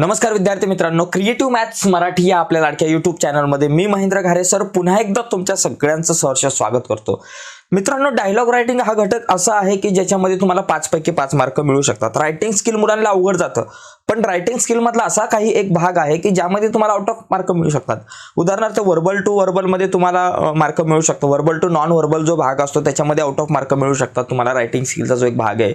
नमस्कार विद्यार्थी मित्रांनो क्रिएटिव्ह मॅथ्स मराठी या आपल्या लाडक्या युट्यूब चॅनलमध्ये मी महेंद्र घारे सर पुन्हा एकदा तुमच्या सगळ्यांचं सहर्ष स्वागत करतो. मित्रांनो डायलॉग रायटिंग हा घटक असा आहे की ज्याच्यामध्ये तुम्हाला पाच पैकी पाच मार्क मिळू शकतात. रायटिंग स्किल मुलांना अवघड जातं. पण रायटिंग स्किलमधला असा काही एक भाग आहे की ज्यामध्ये तुम्हाला आउट ऑफ मार्क मिळू शकतात. उदाहरणार्थ वर्बल टू वर्बलमध्ये तुम्हाला मार्क मिळू शकतो. वर्बल टू नॉन वर्बल जो भाग असतो त्याच्यामध्ये आउट ऑफ मार्क मिळू शकतात तुम्हाला रायटिंग स्किलचा जो एक भाग आहे.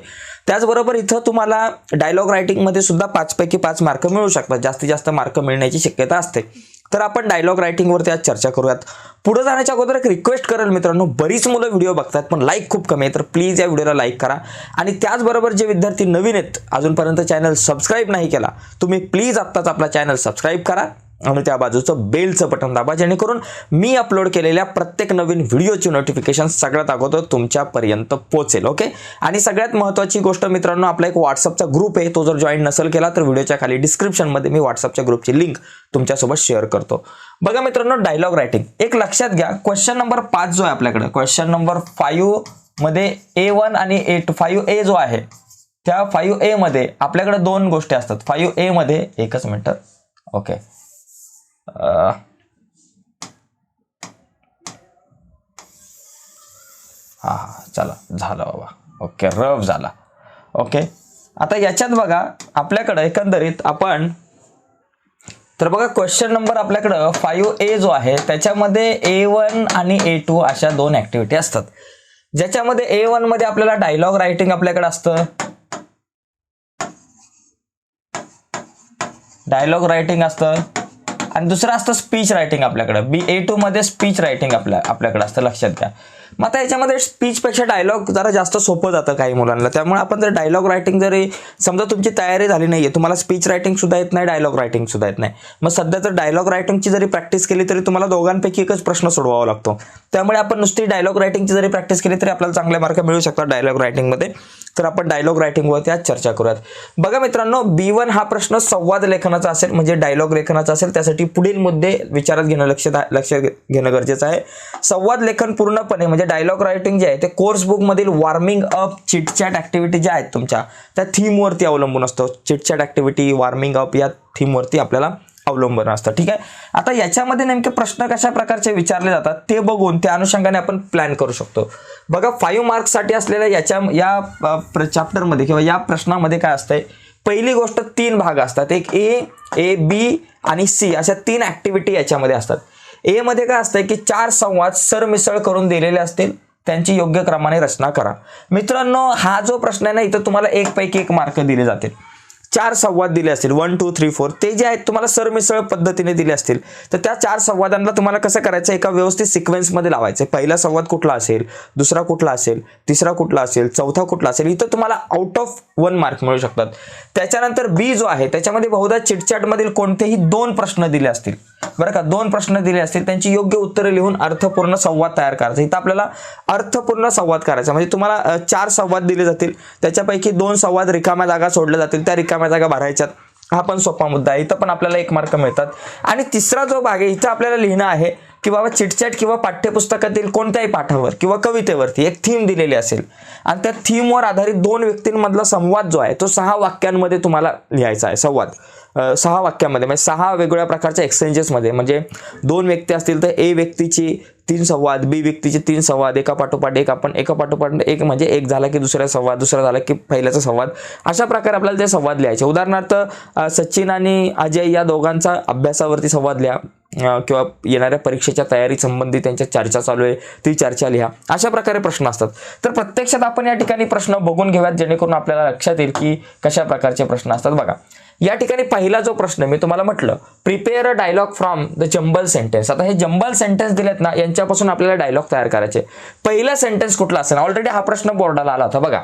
त्याचबरोबर इथं तुम्हाला डायलॉग रायटिंगमध्ये सुद्धा पाचपैकी पाच मार्क मिळू शकतात. जास्तीत जास्त मार्क मिळण्याची शक्यता असते. तर आपण डायलॉग रायटिंगवरती आज चर्चा करूयात. पुढे जाण्याच्या अगोदर एक रिक्वेस्ट करेल मित्रांनो. बरीच मुलं व्हिडिओ बघतात पण लाईक खूप कमी आहे. तर प्लीज या व्हिडिओला लाईक करा. आणि त्याचबरोबर जे विद्यार्थी नवीन आहेत अजूनपर्यंत चॅनल सबस्क्राईब नाही केला तुम्ही प्लीज आत्ताच आपला चॅनल सबस्क्राईब करा. आणि त्या बाजूचं बेलचं बटन दाबा जेणेकरून मी अपलोड केलेल्या प्रत्येक नवीन व्हिडिओची नोटिफिकेशन सगळ्यात अगोदर तुमच्यापर्यंत पोहोचेल ओके आणि सगळ्यात महत्त्वाची गोष्ट मित्रांनो आपला एक व्हॉट्सअपचा ग्रुप आहे तो जर जॉईन नसेल केला तर व्हिडिओच्या खाली डिस्क्रिप्शनमध्ये मी व्हॉट्सअपच्या ग्रुपची लिंक तुमच्यासोबत शेअर करतो. बघा मित्रांनो डायलॉग रायटिंग एक लक्षात घ्या क्वेश्चन नंबर पाच जो आहे आपल्याकडे क्वेश्चन नंबर फाईव्हमध्ये ए वन आणि ए फाईव्ह ए जो आहे त्या फाईव्ह ए मध्ये आपल्याकडे दोन गोष्टी असतात. फाईव्ह ए मध्ये एकच मिनटं ओके हा हा चला झालं बाबा. ओके रफ झाला. ओके आता याच्यात बघा आपल्याकडं एकंदरीत आपण तर बघा क्वेश्चन नंबर आपल्याकडं फाईव्ह ए जो आहे त्याच्यामध्ये ए वन आणि ए टू अशा दोन ऍक्टिव्हिटी असतात. ज्याच्यामध्ये ए वनमध्ये आपल्याला डायलॉग रायटिंग आपल्याकडे असतं. डायलॉग रायटिंग असतं. आणि दुसरं असतं स्पीच रायटिंग आपल्याकडं. बी ए टू मध्ये स्पीच रायटिंग आपल्या आपल्याकडे असतं. लक्षात घ्या. मग आता याच्यामध्ये स्पीचपेक्षा डायलॉग जरा जास्त सोपं जातं काही मुलांना. त्यामुळे आपण जर डायलॉग रायटिंग जरी समजा तुमची तयारी झाली नाही आहे तुम्हाला स्पीच रायटिंग सुद्धा येत नाही डायलॉग रायटिंग सुद्धा येत नाही. मग सध्या जर डायलॉग रायटिंगची जरी प्रॅक्टिस केली तरी तुम्हाला दोघांपैकी एकच प्रश्न सोडवावा लागतो. त्यामुळे आपण नुसती डायलॉग रायटिंगची जरी प्रॅक्टिस केली तरी आपल्याला चांगले मार्क मिळू शकतात डायलॉग रायटिंगमध्ये तर आपण डायलॉग रायटिंगवरती आज चर्चा करूयात. बघा मित्रांनो बी वन हा प्रश्न संवाद लेखनाचा असेल म्हणजे डायलॉग लेखनाचा असेल त्यासाठी पुढील मुद्दे विचारात घेणं लक्ष लक्ष घेणं गरजेचं आहे. संवाद लेखन पूर्णपणे म्हणजे डायलॉग रायटिंग जे आहे ते कोर्स बुकमधील वॉर्मिंग अप चिटचॅट ऍक्टिव्हिटी ज्या आहेत तुमच्या त्या थीमवरती अवलंबून असतो. चिटचॅट ऍक्टिव्हिटी वॉर्मिंग अप या थीमवरती आपल्याला अवलंबून असतं. ठीक आहे? आता याच्यामध्ये नेमके प्रश्न कशा प्रकारचे विचारले जातात ते बघून त्या अनुषंगाने आपण प्लॅन करू शकतो. बघा फाईव्ह मार्क्ससाठी असलेल्या याच्या या चॅप्टरमध्ये किंवा या प्रश्नामध्ये काय असतंय? पहिली गोष्ट तीन भाग असतात. एक ए ए बी आणि सी अशा तीन ऍक्टिव्हिटी याच्यामध्ये असतात. ए मध्ये काय असतंय की चार संवाद सरमिसळ करून दिलेले असतील त्यांची योग्य क्रमाने रचना करा. मित्रांनो हा जो प्रश्न आहे ना इथं तुम्हाला एक पैकी एक मार्क दिले जातील. चार संवाद दिले असतील. वन टू थ्री फोर ते जे आहेत तुम्हाला सरमिसळ पद्धतीने दिले असतील. तर त्या चार संवादांना तुम्हाला कसं करायचं? एका व्यवस्थित सिक्वेन्समध्ये लावायचं. पहिला संवाद कुठला असेल? दुसरा कुठला असेल? तिसरा कुठला असेल? चौथा कुठला असेल? इथं तुम्हाला आउट ऑफ वन मार्क मिळू शकतात. त्याच्यानंतर बी जो आहे त्याच्यामध्ये बहुधा चिटचॅटमधील कोणतेही दोन प्रश्न दिले असतील. बरं का दोन प्रश्न दिले असतील त्यांची योग्य उत्तरे लिहून अर्थपूर्ण संवाद तयार करायचा. इथं आपल्याला अर्थपूर्ण संवाद करायचा. म्हणजे तुम्हाला चार संवाद दिले जातील. त्याच्यापैकी दोन संवाद रिकाम्या जागा सोडल्या जातील. त्या रिकाम्या जागा भरायच्यात. हा पण सोपा मुद्दा आहे. इथं पण आपल्याला एक मार्क मिळतात. आणि तिसरा जो भाग आहे इथं आपल्याला लिहिणं आहे की बाबा चिटचॅट किंवा पाठ्यपुस्तकातील कोणत्याही पाठावर किंवा कवितेवरती एक थीम दिलेली असेल. आणि त्या थीमवर आधारित दोन व्यक्तींमधला संवाद जो आहे तो सहा वाक्यांमध्ये तुम्हाला लिहायचा आहे. संवाद. सहा वाक्यामध्ये म्हणजे सहा वेगवेगळ्या प्रकारच्या एक्सचेंजेसमध्ये म्हणजे दोन व्यक्ती असतील तर ए व्यक्तीची तीन संवाद बी व्यक्तीचे तीन संवाद एका पाठोपाठ एक आपण एका पाठोपाठ एक म्हणजे एक झाला की दुसरा संवाद दुसरा झाला की पहिल्याचा संवाद. अशा प्रकारे आपल्याला ते संवाद लिहायचे. उदाहरणार्थ सचिन आणि अजय या दोघांचा अभ्यासावरती संवाद लिहा. किंवा येणाऱ्या परीक्षेच्या तयारी संबंधी त्यांच्या चर्चा चालू आहे ती चर्चा लिहा. अशा प्रकारे प्रश्न असतात. तर प्रत्यक्षात आपण या ठिकाणी प्रश्न बघून घेऊयात जेणेकरून आपल्याला लक्षात येईल की कशा प्रकारचे प्रश्न असतात. बघा या ठिकाणी पहिला जो प्रश्न मी तुम्हाला म्हटलं prepare a dialogue from the jumble sentence आता हे जंबल सेंटेन्स दिलेत ना यांच्यापासून आपल्याला डायलॉग तयार करायचे. पहिला सेंटेन्स कुठला असेल? ऑलरेडी हा प्रश्न बोर्डाला आला होता बघा.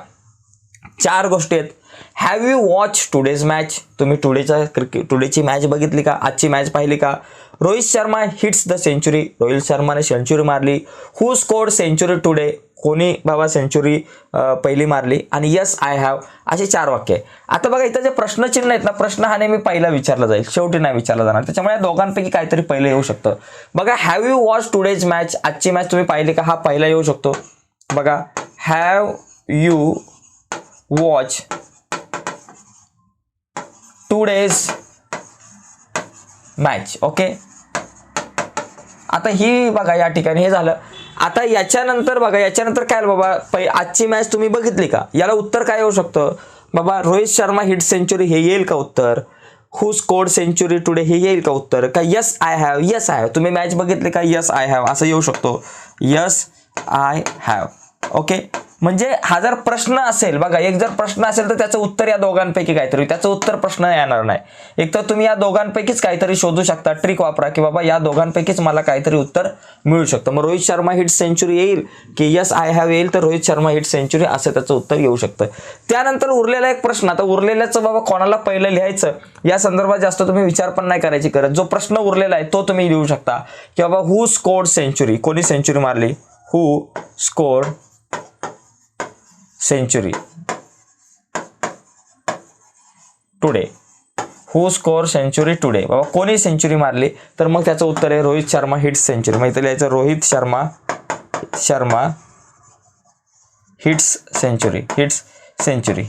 चार गोष्टी आहेत. Have you watch today's match तुम्ही टुडेच्या क्रिकेट टुडेची मॅच बघितली का? आजची मॅच पाहिली का? Rohit Sharma hits the century Rohit शर्माने सेंचुरी मारली. हू स्कोर्ड सेंचुरी टुडे कोणी बाबा सेंचुरी पहिली मारली? आणि यस आय हॅव असे चार वाक्य आहे आता बघा इथं जे प्रश्नचिन्ह आहेत ना प्रश्न हा नेहमी पहिला विचारला जाईल. शेवटी नाही विचारला जाणार. त्याच्यामुळे या दोघांपैकी काहीतरी पहिलं येऊ शकतं. बघा have you watch today's match आजची मॅच तुम्ही पाहिली का? हा पहिला येऊ शकतो. बघा have you watch today's match okay आता ही बघा या ठिकाणी हे झालं. आता याच्यानंतर बघा याच्यानंतर काय बाबा? पै आजची मॅच तुम्ही बघितली का? याला उत्तर काय येऊ शकतं? बाबा रोहित शर्मा हिट सेंचुरी हे येईल का उत्तर? हु स्कोर्ड सेंचुरी टुडे हे येईल का उत्तर? का yes I have yes I have तुम्ही मॅच बघितली का? यस आय हॅव असं येऊ शकतो. यस आय हॅव ओके म्हणजे हा जर प्रश्न असेल बघा एक जर प्रश्न असेल तर त्याचं उत्तर या दोघांपैकी काहीतरी त्याचं उत्तर प्रश्न येणार नाही. एक तर तुम्ही या दोघांपैकीच काहीतरी शोधू शकता ट्रिक वापरा की बाबा या दोघांपैकीच मला काहीतरी उत्तर मिळू शकतं. मग रोहित शर्मा हिट सेंचुरी येईल की यस आय हॅव येईल तर रोहित शर्मा हिट सेंचुरी असं त्याचं उत्तर येऊ शकतं. त्यानंतर उरलेला एक प्रश्न आता उरलेल्याचं बाबा कोणाला पहिलं लिहायचं? या संदर्भात जास्त तुम्ही विचार पण नाही करायची गरज. जो प्रश्न उरलेला आहे तो तुम्ही लिहू शकता की बाबा हु स्कोर्ड सेंचुरी कोणी सेंचुरी मारली? Who scored century today who score century today बाबा कोणी सेंचुरी मारली? तर मग त्याचं उत्तर आहे रोहित शर्मा हिट सेंचुरी मग इथं लिहायचं Rohit Sharma Sharma hits century hits century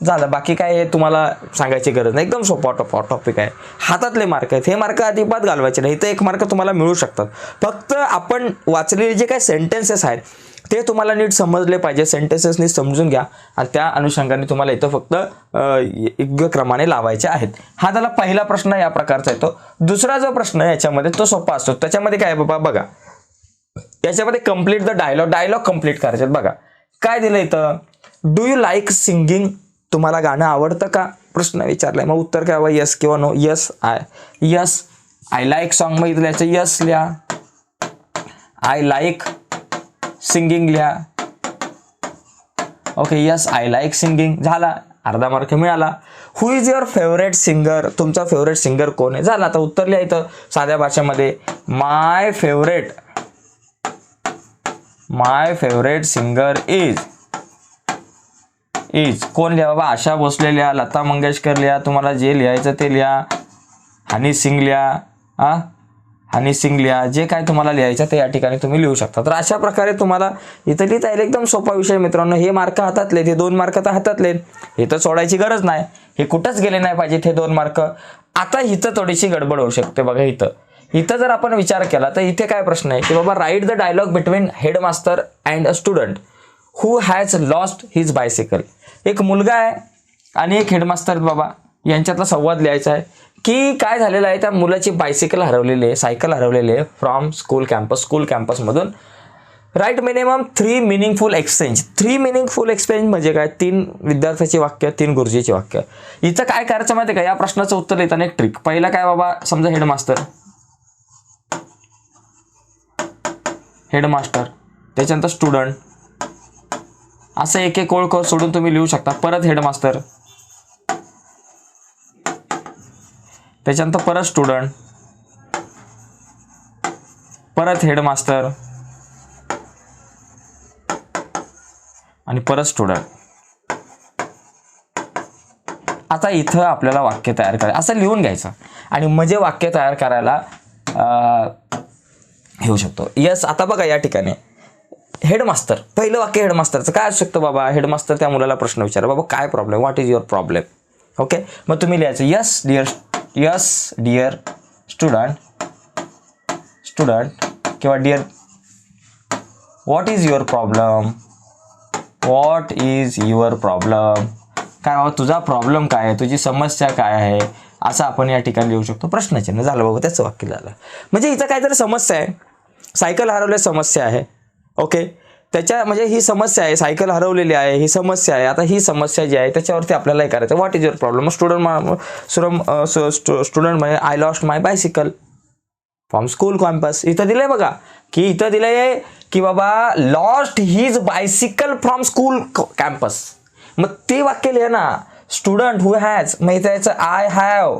झालं. बाकी काय हे तुम्हाला सांगायची गरज नाही. एकदम सोपा टॉप टॉपिक आहे. हातातले मार्क आहेत. हे मार्क अजिबात घालवायचे नाही. इथं एक मार्क तुम्हाला मिळू शकतात. फक्त आपण वाचलेले जे काही सेंटेन्सेस आहेत ते तुम्हाला नीट समजले पाहिजे सेंटेन्सेस नीट समजून घ्या. आणि त्या अनुषंगाने तुम्हाला इथं फक्त योग्य क्रमाने लावायचे आहेत. हा त्याला पहिला प्रश्न या प्रकारचा येतो. दुसरा जो प्रश्न याच्यामध्ये तो सोपा असतो. त्याच्यामध्ये काय आहे बाबा? बघा. याच्यामध्ये complete the dialogue dialogue complete करायचे. बघा. काय दिलं इथं? डू यू लाईक सिंगिंग तुम्हाला गाणं आवडतं का? प्रश्न विचारलाय. मग उत्तर काय हवं? यस किंवा no yes I yes I like song मग इथं यस लिहा. आय लाईक सिंगिंग लिहा. Okay yes I like singing झाला. अर्धा मार्क मिळाला. Who is your favourite singer तुमचा फेवरेट सिंगर कोण आहे? झाला आता उत्तर लिहा इथं साध्या भाषेमध्ये. My favourite my favourite singer is is कोण लिहा? बाबा आशा भोसले लिहा लता मंगेशकर लिहा तुम्हाला जे लिहायचं ते लिहा. हनी सिंग लिहा हा? आणि सिंग लिहा जे काय तुम्हाला लिहायचं ते या ठिकाणी तुम्ही लिहू शकता. तर अशा प्रकारे तुम्हाला इथं लिहिता येईल एकदम सोपा विषय मित्रांनो. हे मार्क हातातले हे दोन मार्क तर हातातले हे तर सोडायची गरज नाही. हे कुठंच गेले नाही पाहिजे हे दोन मार्क. आता इथं थोडीशी गडबड होऊ शकते बघा इथं. इथं जर आपण विचार केला तर इथे काय प्रश्न आहे की बाबा write the dialogue between headmaster and a student who has lost his bicycle एक मुलगा आहे आणि एक हेडमास्टर बाबा. यांच्यातला संवाद लिहायचा आहे. की काय झालेलं आहे त्या मुलाची बायसिकल हरवलेली आहे सायकल हरवलेली आहे from school campus school कॅम्पसमधून write minimum three meaningful exchange three meaningful exchange म्हणजे काय? तीन विद्यार्थ्याची वाक्य तीन गुरुजीची वाक्य. इथं काय करायचं माहिती आहे का? या प्रश्नाचं उत्तर देताना एक ट्रिक पहिला काय बाबा? समजा हेडमास्टर हेडमास्टर त्याच्यानंतर स्टुडंट असं एक एक ओळख सोडून तुम्ही लिहू शकता. परत हेडमास्टर त्याच्यानंतर परत स्टुडंट परत हेडमास्टर आणि परत स्टुडंट आता इथं आपल्याला वाक्य तयार करायचं. असं लिहून घ्यायचं. आणि म्हणजे वाक्य तयार करायला येऊ घेऊ शकतो. यस आता बघा या ठिकाणी. हेडमास्टर पहिलं वाक्य हेडमास्तरचं काय असू शकतं बाबा? हेडमास्तर त्या मुलाला प्रश्न विचारा बाबा काय problem what is your problem okay मग तुम्ही लिहायचं yes dear yes dear student student किंवा dear what is your problem what is your problem काय तुझा प्रॉब्लेम काय आहे? तुझी समस्या काय आहे? असं आपण या ठिकाणी लिहू शकतो. प्रश्नचिन्ह झालं बाबा त्याचं वाक्य झालं. म्हणजे इथं काहीतरी समस्या आहे. सायकल हरवल्या समस्या आहे. ओके त्याच्या म्हणजे ही समस्या आहे सायकल हरवलेली आहे ही समस्या आहे. आता ही समस्या जी आहे त्याच्यावरती आपल्याला हे करायचं. What is your problem student student म्हणजे I lost my bicycle from school campus इथं दिलंय बघा की इथं दिलंय की बाबा lost his bicycle from school campus मग ते वाक्य लिहा ना. स्टुडंट हु हॅज मग इथं याचं आय हॅव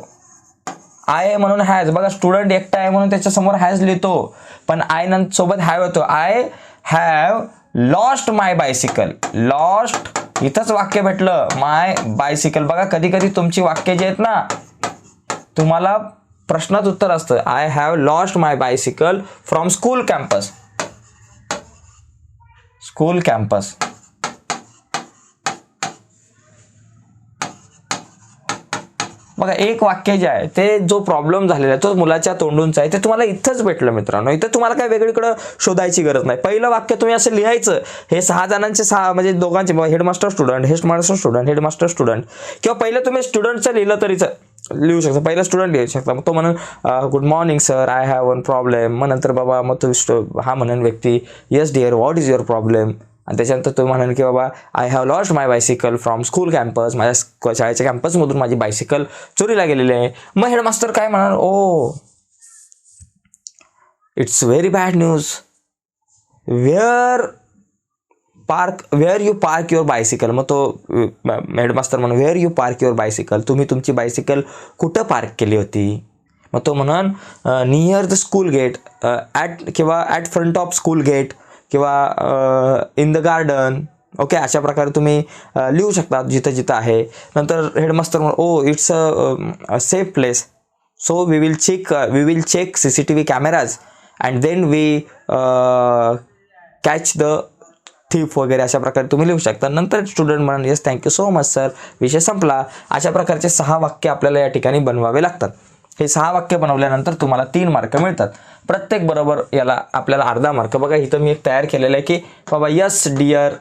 आय म्हणून हॅज बघा स्टुडंट एकटा आहे म्हणून त्याच्यासमोर हॅज लिहितो. पण आय नंतर सोबत हॅव येतो I have lost my bicycle lost इथंच वाक्य भेटलं. माय बायसिकल बघा कधी कधी तुमची वाक्य जे आहेत ना तुम्हाला प्रश्नात उत्तर असतं. I have lost my bicycle from school campus school campus बघा एक वाक्य जे आहे ते जो प्रॉब्लेम झालेला आहे तो मुलाच्या तोंडूनचा आहे ते तुम्हाला इथंच भेटलं मित्रांनो. इथं तुम्हाला काय वेगळीकडं शोधायची गरज नाही. पहिलं वाक्य तुम्ही असं लिहायचं हे सहा जणांचे सहा म्हणजे दोघांचे headmaster student headmaster student headmaster student किंवा पहिलं तुम्ही स्टुडंटचं लिहिलं तरीच लिहू शकता. पहिला स्टुडंट लिहू शकता. मग तो म्हणून good morning sir I have one problem मग नंतर बाबा मग तो हा म्हणून व्यक्ती yes dear what is your problem आणि त्याच्यानंतर तुम्ही म्हणाल की बाबा I have lost my bicycle from school campus माझ्या स्क- शाळेच्या कॅम्पसमधून माझी बायसिकल चोरीला गेलेली आहे. मग हेडमास्टर काय म्हणाल? ओ it's very bad news where park where you park your bicycle मग तो हेडमास्टर म्हणून where you park your bicycle तुम्ही तुमची बायसिकल कुठं पार्क केली होती? मग तो म्हणून near the school gate at किंवा at front of school gate किंवा इन द गार्डन ओके अशा प्रकारे तुम्ही लिहू शकता जिथं जिथं आहे. नंतर हेडमास्टर म्हणून oh, O it's a safe place so we will check we will check C C T V cameras and then we catch the thief वगैरे अशा प्रकारे तुम्ही लिहू शकता. नंतर स्टुडंट म्हणून yes thank you so much sir विषय संपला. अशा प्रकारचे सहा वाक्य आपल्याला या ठिकाणी बनवावे लागतात. हे सहा वाक्य बनवल्यानंतर तुम्हाला तीन मार्क मिळतात. प्रत्येक बरोबर याला आपल्याला अर्धा मार्क. बघा इथं मी एक तयार केलेलं आहे की बाबा yes dear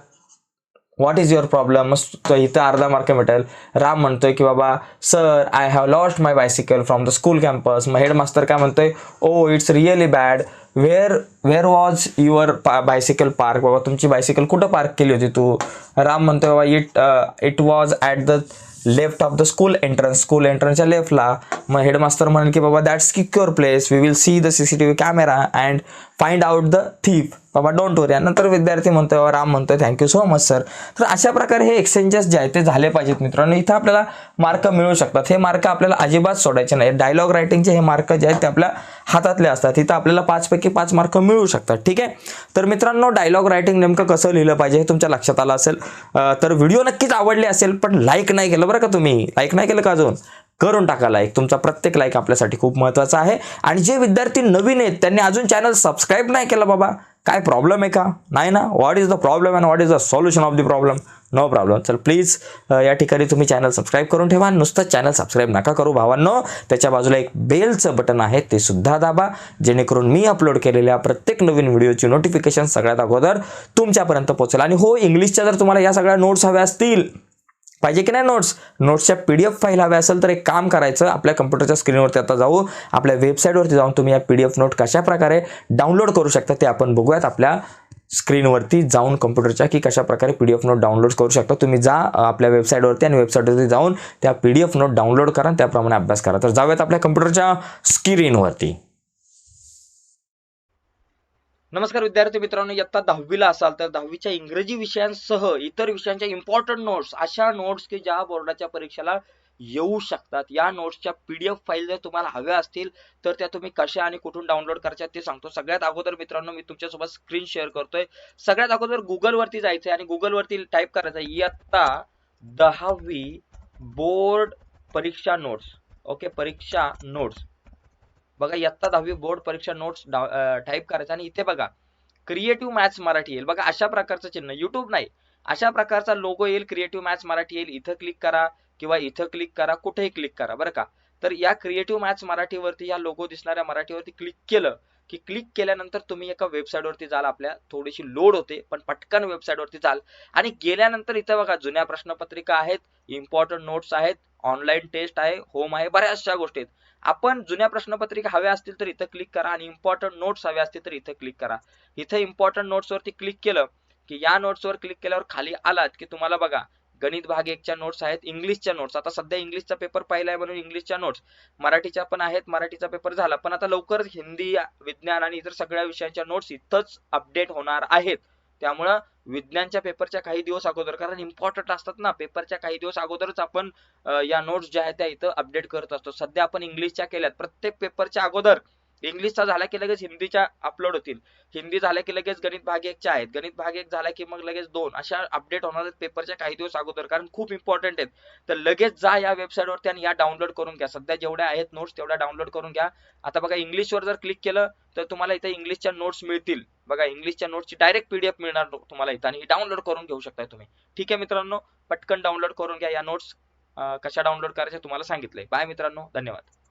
what is your problem तो इथं अर्धा मार्क मिळेल. राम म्हणतोय की बाबा sir I have lost my bicycle from the school campus मग हेडमास्तर काय म्हणतोय? ओ it's really bad where where was your bicycle park बाबा तुमची बायसिकल कुठं पार्क केली होती तू? राम म्हणतोय बाबा it it was at the left of the school entrance school एंट्रन्सच्या लेफ्टला मग हेडमास्टर म्हणेल की बाबा that's secure place we will see the C C T V camera and find out the thief बाबा डोंट वरी नंतर विद्यार्थी म्हणतोय बाबा राम म्हणतोय थँक्यू सो मच सर तर अशा प्रकारे हे एक्सचेंजेस जे आहेत ते झाले पाहिजेत मित्रांनो. इथं आपल्याला मार्क मिळू शकतात. हे मार्क आपल्याला अजिबात सोडायचे नाही डायलॉग रायटिंगचे हे मार्क जे आहेत ते आपल्या हातातले असतात. इथं आपल्याला पाचपैकी पाच मार्क मिळू शकतात. ठीक आहे? तर मित्रांनो डायलॉग रायटिंग नेमकं कसं लिहिलं पाहिजे हे तुमच्या लक्षात आलं असेल. तर व्हिडिओ नक्कीच आवडले असेल पण लाईक नाही केलं बरं का तुम्ही? लाईक नाही केलं का अजून? करून टाका लाईक तुमचा प्रत्येक लाईक आपल्यासाठी खूप महत्त्वाचा आहे. आणि जे विद्यार्थी नवीन आहेत त्यांनी अजून चॅनल सबस्क्राईब नाही केलं बाबा काय प्रॉब्लेम आहे का? नाही ना? What is the problem and what is the solution of the problem no problem चल प्लीज या ठिकाणी तुम्ही चॅनल सबस्क्राईब करून ठेवा. नुसतं चॅनल सबस्क्राईब नका करू भावांनो. त्याच्या बाजूला एक बेलचं बटन आहे ते सुद्धा दाबा. जेणेकरून मी अपलोड केलेल्या प्रत्येक नवीन व्हिडिओची नोटिफिकेशन सगळ्यात अगोदर तुमच्यापर्यंत पोहोचेल. आणि हो इंग्लिशच्या जर तुम्हाला या सगळ्या नोट्स हव्या असतील पाहिजे की नाही नोट्स नोट्सच्या पी डी एफ फाईल हव्या असेल तर एक काम करायचं. आपल्या कम्प्युटरच्या स्क्रीनवरती आता जाऊ. आपल्या वेबसाईटवरती जाऊन तुम्ही या पी डी एफ नोट कशा प्रकारे डाउनलोड करू शकता ते आपण बघूयात आपल्या स्क्रीनवरती जाऊन कम्प्युटरच्या की कशा प्रकारे P D F note download करू शकता. तुम्ही जा आपल्या वेबसाईटवरती आणि वेबसाईटवरती जाऊन त्या P D F note download करा त्याप्रमाणे अभ्यास करा. तर जाऊयात आपल्या कम्प्युटरच्या स्क्रीनवरती नमस्कार विद्यार्थी मित्रांनो इयत्ता दहावीला असाल तर दहावीच्या इंग्रजी विषयांसह इतर विषयांच्या इम्पॉर्टंट नोट्स अशा नोट्स की ज्या बोर्डाच्या परीक्षेला येऊ शकतात. या नोट्सच्या पीडीएफ फाईल जर तुम्हाला हव्या असतील तर त्या तुम्ही कशा आणि कुठून डाउनलोड करायच्या ते सांगतो. सगळ्यात अगोदर मित्रांनो मी तुमच्यासोबत स्क्रीन शेअर करतोय. सगळ्यात अगोदर गुगल वरती जायचंय आणि गुगल वरती टाईप करायचं इयत्ता दहावी बोर्ड परीक्षा नोट्स ओके परीक्षा नोट्स बघा इयत्ता दहावी बोर्ड परीक्षा नोट्स टाईप करायचं आणि इथे बघा क्रिएटिव्ह मॅथ्स मराठी येईल. बघा अशा प्रकारचं चिन्ह. युट्यूब नाही. अशा प्रकारचा लोगो येईल क्रिएटिव्ह मॅथ्स मराठी येईल. इथं क्लिक करा. किंवा इथं क्लिक करा कुठेही क्लिक करा बरं का? तर या क्रिएटिव्ह मॅथ्स मराठीवरती या लोगो दिसणाऱ्या मराठीवरती क्लिक केलं की क्लिक केल्यानंतर तुम्ही एका वेबसाईटवरती जाल आपल्या थोडीशी लोड होते पण पटकन वेबसाईटवरती जाल. आणि गेल्यानंतर इथं बघा जुन्या प्रश्नपत्रिका आहेत इम्पॉर्टंट नोट्स आहेत ऑनलाईन टेस्ट आहे होम आहे बऱ्याचशा गोष्टी आहेत. आपण जुन्या प्रश्नपत्रिका हव्या असतील तर इथं क्लिक करा आणि इम्पॉर्टंट नोट्स हव्या असतील तर इथं क्लिक करा. इथं इम्पॉर्टंट नोट्सवरती क्लिक केलं की या नोट्स वर क्लिक केल्यावर खाली आलात की तुम्हाला बघा गणित भाग एकच्या नोट्स आहेत इंग्लिशच्या नोट्स आता सध्या इंग्लिशचा पेपर पाहिलाय म्हणून इंग्लिशच्या नोट्स मराठीच्या पण आहेत मराठीचा पेपर झाला. पण आता लवकर हिंदी विज्ञान आणि इतर सगळ्या विषयांच्या नोट्स इथंच अपडेट होणार आहेत. त्यामुळं विज्ञानच्या पेपरच्या काही दिवस अगोदर कारण इम्पॉर्टंट असतात ना पेपरच्या काही दिवस अगोदरच आपण या नोट्स ज्या आहेत त्या इथं अपडेट करत असतो. सध्या आपण इंग्लिशच्या केल्यात. प्रत्येक पेपरच्या अगोदर इंग्लिशचा झाला की लगेच हिंदीच्या अपलोड होतील. हिंदी झाला की लगेच गणित भाग एकच्या आहेत. गणित भाग एक झाला की मग लगेच दोन. अशा अपडेट होणार आहेत पेपरच्या काही दिवस अगोदर. कारण खूप इम्पॉर्टंट आहेत. तर लगेच जा या वेबसाईटवरती आणि या डाउनलोड करून घ्या. सध्या जेवढ्या आहेत नोट्स तेवढ्या डाउनलोड करून घ्या. आता बघा इंग्लिशवर जर क्लिक केलं तर तुम्हाला इथे इंग्लिशच्या नोट्स मिळतील. बघा इंग्लिशच्या नोट्सची डायरेक्ट पीडीएफ मिळणार तुम्हाला इथं. आणि डाउनलोड करून घेऊ शकता तुम्ही. ठीक आहे मित्रांनो? पटकन डाउनलोड करून घ्या या नोट्स कशा डाउनलोड करायच्या तुम्हाला सांगितलंय. बाय मित्रांनो. धन्यवाद.